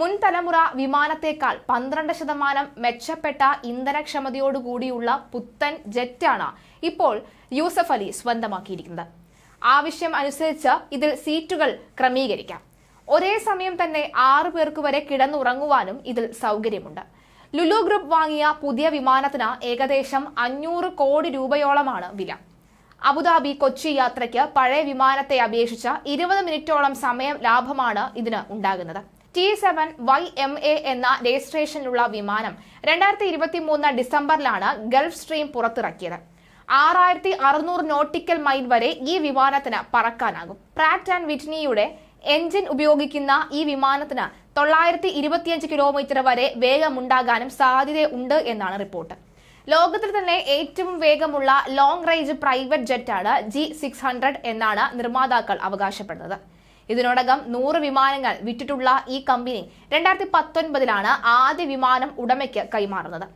മുൻ തലമുറ വിമാനത്തേക്കാൾ പന്ത്രണ്ട് ശതമാനം മെച്ചപ്പെട്ട ഇന്ധനക്ഷമതയോടുകൂടിയുള്ള പുത്തൻ ജെറ്റാണ് ഇപ്പോൾ യൂസഫ് അലി സ്വന്തമാക്കിയിരിക്കുന്നത്. ആവശ്യം അനുസരിച്ച് ഇതിൽ സീറ്റുകൾ ക്രമീകരിക്കാം. ഒരേ സമയം തന്നെ ആറു പേർക്ക് വരെ കിടന്നുറങ്ങുവാനും ഇതിൽ സൗകര്യമുണ്ട്. ലുലു ഗ്രൂപ്പ് വാങ്ങിയ പുതിയ വിമാനത്തിന് ഏകദേശം അഞ്ഞൂറ് കോടി രൂപയോളമാണ് വില. അബുദാബി കൊച്ചി യാത്രയ്ക്ക് പഴയ വിമാനത്തെ അപേക്ഷിച്ച് ഇരുപത് മിനിറ്റോളം സമയം ലാഭമാണ് ഇതിന് ഉണ്ടാകുന്നത്. T seven Y M A എന്ന രജിസ്ട്രേഷനിലുള്ള വിമാനം രണ്ടായിരത്തി ഇരുപത്തി മൂന്ന് ഡിസംബറിലാണ് ഗൾഫ് സ്ട്രീം പുറത്തിറക്കിയത്. ആറായിരത്തി അറുന്നൂറ് നോട്ടിക്കൽ മൈൽ വരെ ഈ വിമാനത്തിന് പറക്കാനാകും. പ്രാറ്റ് ആൻഡ് വിറ്റ്നിയുടെ എഞ്ചിൻ ഉപയോഗിക്കുന്ന ഈ വിമാനത്തിന് തൊള്ളായിരത്തി ഇരുപത്തിയഞ്ച് കിലോമീറ്റർ വരെ വേഗമുണ്ടാകാനും സാധ്യതയുണ്ട് എന്നാണ് റിപ്പോർട്ട് ലോകത്തിൽ തന്നെ ഏറ്റവും വേഗമുള്ള ലോങ് റേഞ്ച് പ്രൈവറ്റ് ജെറ്റാണ് ജി സിക്സ് ഹൺഡ്രഡ് എന്നാണ് നിർമ്മാതാക്കൾ അവകാശപ്പെടുന്നത്. ഇതിനോടകം നൂറ് വിമാനങ്ങൾ വിറ്റിട്ടുള്ള ഈ കമ്പനി രണ്ടായിരത്തി പത്തൊൻപതിലാണ് ആദ്യ വിമാനം ഉടമയ്ക്ക് കൈമാറുന്നത്.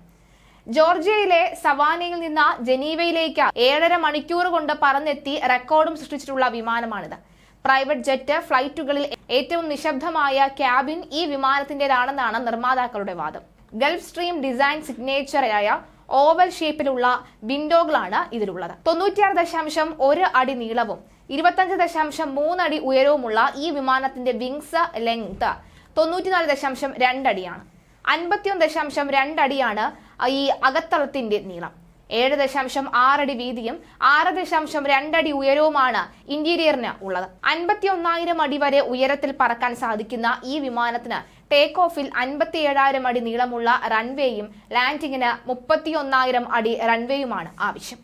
ജോർജിയയിലെ സവാനയിൽ നിന്ന് ജനീവയിലേക്ക് ഏഴര മണിക്കൂർ കൊണ്ട് പറന്നെത്തി റെക്കോർഡും സൃഷ്ടിച്ചിട്ടുള്ള വിമാനമാണിത്. പ്രൈവറ്റ് ജെറ്റ് ഫ്ലൈറ്റുകളിൽ ഏറ്റവും നിശബ്ദമായ ക്യാബിൻ ഈ വിമാനത്തിന്റേതാണെന്നാണ് നിർമ്മാതാക്കളുടെ വാദം. ഗൾഫ് സ്ട്രീം ഡിസൈൻ സിഗ്നേച്ചറായ ഓവൽ ഷേപ്പിലുള്ള വിൻഡോകളാണ് ഇതിലുള്ളത്. തൊണ്ണൂറ്റിയാറ് ദശാംശം ഒരു അടി നീളവും ഇരുപത്തഞ്ച് ദശാംശം മൂന്നടി ഉയരവുമുള്ള ഈ വിമാനത്തിന്റെ വിങ്സ് ലെങ്ത് തൊണ്ണൂറ്റിനാല് ദശാംശം രണ്ടടിയാണ് അൻപത്തിയൊന്ന് ദശാംശം രണ്ടടിയാണ് ഈ അകത്തളത്തിന്റെ നീളം. ഏഴ് ദശാംശം ആറടി വീതിയും ആറ് ദശാംശം രണ്ടടി ഉയരവുമാണ് ഇന്റീരിയറിന് ഉള്ളത്. അൻപത്തി ഒന്നായിരം അടി വരെ ഉയരത്തിൽ പറക്കാൻ സാധിക്കുന്ന ഈ വിമാനത്തിന് ടേക്ക് ഓഫിൽ അൻപത്തി ഏഴായിരം അടി നീളമുള്ള റൺവേയും ലാൻഡിങ്ങിന് മുപ്പത്തി ഒന്നായിരം അടി റൺവേയുമാണ് ആവശ്യം.